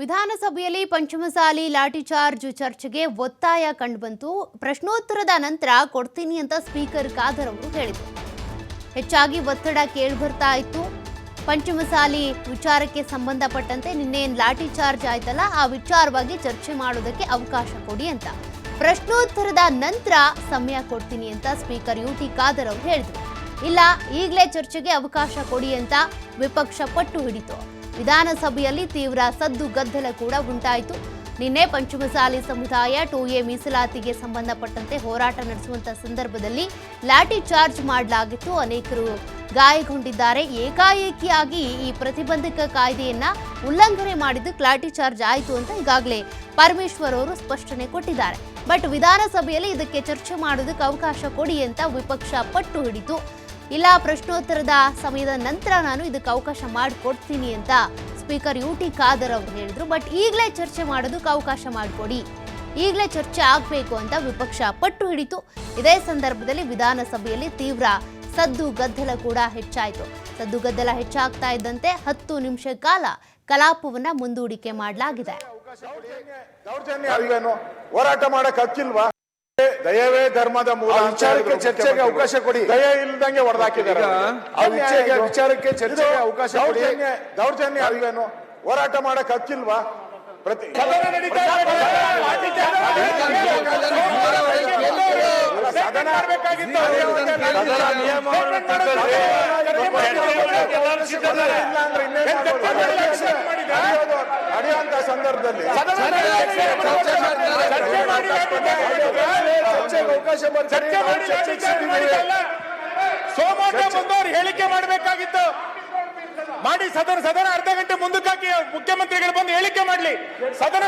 ವಿಧಾನಸಭೆಯಲ್ಲಿ ಪಂಚಮಸಾಲಿ ಲಾಠಿಚಾರ್ಜ್ ಚರ್ಚೆಗೆ ಒತ್ತಾಯ ಕಂಡುಬಂತು. ಪ್ರಶ್ನೋತ್ತರದ ನಂತರ ಕೊಡ್ತೀನಿ ಅಂತ ಸ್ಪೀಕರ್ ಖಾದರ್ ಅವರು ಹೇಳಿದರು. ಹೆಚ್ಚಾಗಿ ಒತ್ತಡ ಕೇಳಿಬರ್ತಾ ಇತ್ತು. ಪಂಚಮಸಾಲಿ ವಿಚಾರಕ್ಕೆ ಸಂಬಂಧಪಟ್ಟಂತೆ ನಿನ್ನೆ ಏನ್ ಲಾಠಿ ಚಾರ್ಜ್ ಆಯ್ತಲ್ಲ, ಆ ವಿಚಾರವಾಗಿ ಚರ್ಚೆ ಮಾಡೋದಕ್ಕೆ ಅವಕಾಶ ಕೊಡಿ ಅಂತ. ಪ್ರಶ್ನೋತ್ತರದ ನಂತರ ಸಮಯ ಕೊಡ್ತೀನಿ ಅಂತ ಸ್ಪೀಕರ್ ಯು ಟಿ ಖಾದರ್ ಅವರು ಹೇಳಿದರು. ಇಲ್ಲ, ಈಗಲೇ ಚರ್ಚೆಗೆ ಅವಕಾಶ ಕೊಡಿ ಅಂತ ವಿಪಕ್ಷ ಪಟ್ಟು ಹಿಡಿತು. ವಿಧಾನಸಭೆಯಲ್ಲಿ ತೀವ್ರ ಸದ್ದು ಗದ್ದಲ ಕೂಡ ಉಂಟಾಯಿತು. ನಿನ್ನೆ ಪಂಚಮಸಾಲಿ ಸಮುದಾಯ ಟು ಎ ಮೀಸಲಾತಿಗೆ ಸಂಬಂಧಪಟ್ಟಂತೆ ಹೋರಾಟ ನಡೆಸುವಂತಹ ಸಂದರ್ಭದಲ್ಲಿ ಲಾಠಿ ಚಾರ್ಜ್ ಮಾಡಲಾಗಿತ್ತು. ಅನೇಕರು ಗಾಯಗೊಂಡಿದ್ದಾರೆ. ಏಕಾಏಕಿಯಾಗಿ ಈ ಪ್ರತಿಬಂಧಕ ಕಾಯ್ದೆಯನ್ನ ಉಲ್ಲಂಘನೆ ಮಾಡಿದ್ದು ಲಾಠಿ ಚಾರ್ಜ್ ಆಯಿತು ಅಂತ ಈಗಾಗಲೇ ಪರಮೇಶ್ವರ್ ಅವರು ಸ್ಪಷ್ಟನೆ ಕೊಟ್ಟಿದ್ದಾರೆ. ಬಟ್ ವಿಧಾನಸಭೆಯಲ್ಲಿ ಇದಕ್ಕೆ ಚರ್ಚೆ ಮಾಡೋದಕ್ಕೆ ಅವಕಾಶ ಕೊಡಿ ಅಂತ ವಿಪಕ್ಷ ಪಟ್ಟು ಹಿಡಿತು. ಇಲ್ಲ, ಪ್ರಶ್ನೋತ್ತರದ ಸಮಯದ ನಂತರ ನಾನು ಇದಕ್ಕೆ ಅವಕಾಶ ಮಾಡಿಕೊಡ್ತೀನಿ ಅಂತ ಸ್ಪೀಕರ್ ಯು ಟಿ ಖಾದರ್ ಅವರು ಹೇಳಿದ್ರು. ಬಟ್ ಈಗಲೇ ಚರ್ಚೆ ಮಾಡೋದಕ್ಕೆ ಅವಕಾಶ ಮಾಡಿಕೊಡಿ. ಈಗಲೇ ಚರ್ಚೆ ಆಗಬೇಕು ಅಂತ ವಿಪಕ್ಷ ಪಟ್ಟು ಹಿಡಿತು. ಇದೇ ಸಂದರ್ಭದಲ್ಲಿ ವಿಧಾನಸಭೆಯಲ್ಲಿ ತೀವ್ರ ಸದ್ದು ಗದ್ದಲ ಕೂಡ ಹೆಚ್ಚಾಯಿತು. ಸದ್ದು ಗದ್ದಲ ಹೆಚ್ಚಾಗ್ತಾ ಇದ್ದಂತೆ ಹತ್ತು ನಿಮಿಷ ಕಾಲ ಕಲಾಪವನ್ನ ಮುಂದೂಡಿಕೆ ಮಾಡಲಾಗಿದೆ. ಹೋರಾಟ ಮಾಡಕ್ ಹಕ್ಕಿಲ್ವಾ? ದಯವೇ ಧರ್ಮದ ಮೂಲ ವಿಚಾರಕ್ಕೆ ಚರ್ಚೆಗೆ ಅವಕಾಶ ಕೊಡಿ. ದಯ ಇಲ್ದಂಗೆ ಹೊಡೆದಾಕಿದ್ದಾರೆ ವಿಚಾರಕ್ಕೆ- ಚರ್ಚೆ ಚರ್ಚೆಗೆ ಅವಕಾಶ. ದೌರ್ಜನ್ಯ ದೌರ್ಜನ್ಯ ಅಲ್ವೇನು ಹೋರಾಟ ಮಾಡಕ್ ಹಕ್ಕಿಲ್ವಾ ಪ್ರತಿ ನಡೆಯುವಂತ ಸದನ ಚರ್ಚೆಗೆ ಅವಕಾಶ ಸೋಮವಾರ ಹೇಳಿಕೆ ಮಾಡಬೇಕಾಗಿತ್ತು. ಮಾಡಿ ಸದನ ಸದನ ಅರ್ಧ ಗಂಟೆ ಮುಂದಕ್ಕಾಕಿ ಮುಖ್ಯಮಂತ್ರಿಗಳು ಬಂದು ಹೇಳಿಕೆ ಮಾಡಲಿ. ಸದನ?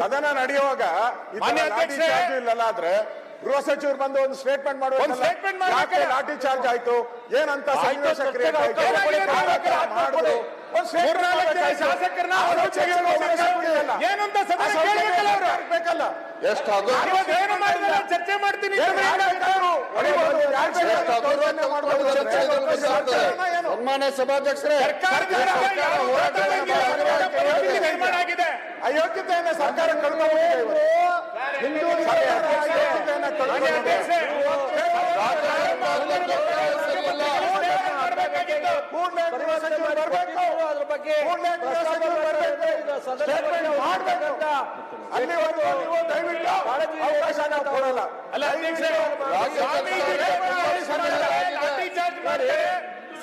ಸದನ ನಡೆಯುವಾಗ ಇಲ್ಲಲ್ಲ ಆದ್ರೆ ಗೃಹ ಸಚಿವರು ಬಂದು ಒಂದು ಸ್ಟೇಟ್ಮೆಂಟ್ ಒಂದು ಸ್ಟೇಟ್ಮೆಂಟ್? ಲಾಠಿ ಚಾರ್ಜ್ ಆಯ್ತು? ಏನಂತ ಸನ್ನಿವೇಶ ಚರ್ಚೆಗೆ ಕ್ರಿಯೇಟ್ ಆಯ್ತು? ಅವಕಾಶ ಕೊಡಿ. ಸರ್ಕಾರ ಒಂದು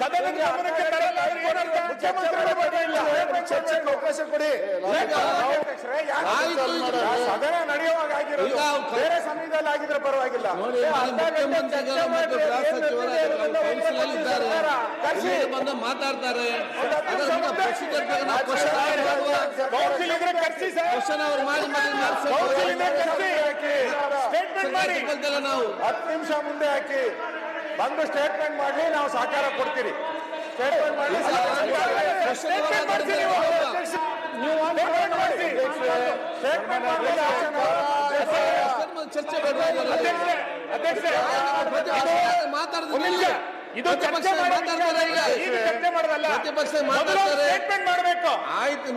ಅಂದ್ರೆ ಮುಖ್ಯಮಂತ್ರಿಗಳ ಮುಖ್ಯಮಂತ್ರಿಗಳು ಇಲ್ಲ. ಚರ್ಚೆಗೆ ಅವಕಾಶ ಕೊಡಿ. ಸದನ ನಡೆಯುವಾಗ ಆಗಿರೋದು ಆಗಿದ್ರೆ ಪರವಾಗಿಲ್ಲ ಬಂದು ಮಾತಾಡ್ತಾರೆ. ನಾವು? ಹತ್ತು ನಿಮಿಷ ಮುಂದೆ ಹಾಕಿ. ಬಂದು ಸ್ಟೇಟ್ಮೆಂಟ್ ಮಾಡಿ ನಾವು ಸಹಕಾರ ಕೊಡ್ತೀರಿ. ಸ್ಟೇಟ್ಮೆಂಟ್ ಮಾಡಿ ಸ್ಟೇಟ್ಮೆಂಟ್ ಮಾಡ್ತೀರಿ ನೀವು. ಸ್ಟೇಟ್ಮೆಂಟ್ ಮಾಡಿ ಚರ್ಚೆ ಮಾತಾಡಿದ್ರೆ ಇದು ಚರ್ಚೆ ಮಾತಾಡ್ತಾರೆ ಈಗ. ಚರ್ಚೆ ಮಾಡೋದಲ್ಲ. ಪ್ರತಿಪಕ್ಷ ಮಾತಾಡ್ತಾರೆ. ಆಯ್ತು